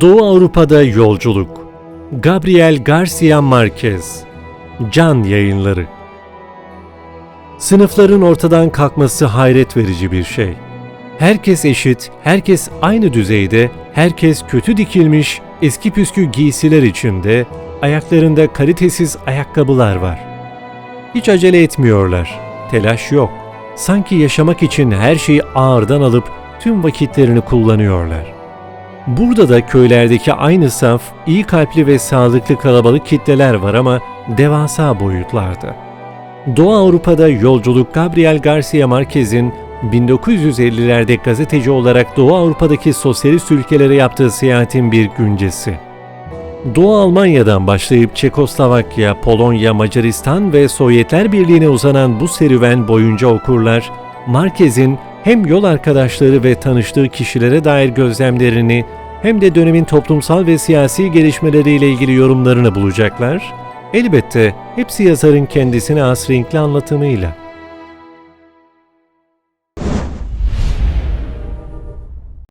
Doğu Avrupa'da Yolculuk Gabriel Garcia Marquez Can Yayınları Sınıfların ortadan kalkması hayret verici bir şey. Herkes eşit, herkes aynı düzeyde, herkes kötü dikilmiş, eski püskü giysiler içinde, ayaklarında kalitesiz ayakkabılar var. Hiç acele etmiyorlar, telaş yok. Sanki yaşamak için her şeyi ağırdan alıp tüm vakitlerini kullanıyorlar. Burada da köylerdeki aynı saf, iyi kalpli ve sağlıklı kalabalık kitleler var ama devasa boyutlarda. Doğu Avrupa'da yolculuk Gabriel Garcia Marquez'in 1950'lerde gazeteci olarak Doğu Avrupa'daki sosyalist ülkelere yaptığı seyahatin bir güncesi. Doğu Almanya'dan başlayıp Çekoslovakya, Polonya, Macaristan ve Sovyetler Birliği'ne uzanan bu serüven boyunca okurlar, Marquez'in hem yol arkadaşları ve tanıştığı kişilere dair gözlemlerini hem de dönemin toplumsal ve siyasi gelişmeleriyle ilgili yorumlarını bulacaklar. Elbette hepsi yazarın kendisine has renkli anlatımıyla.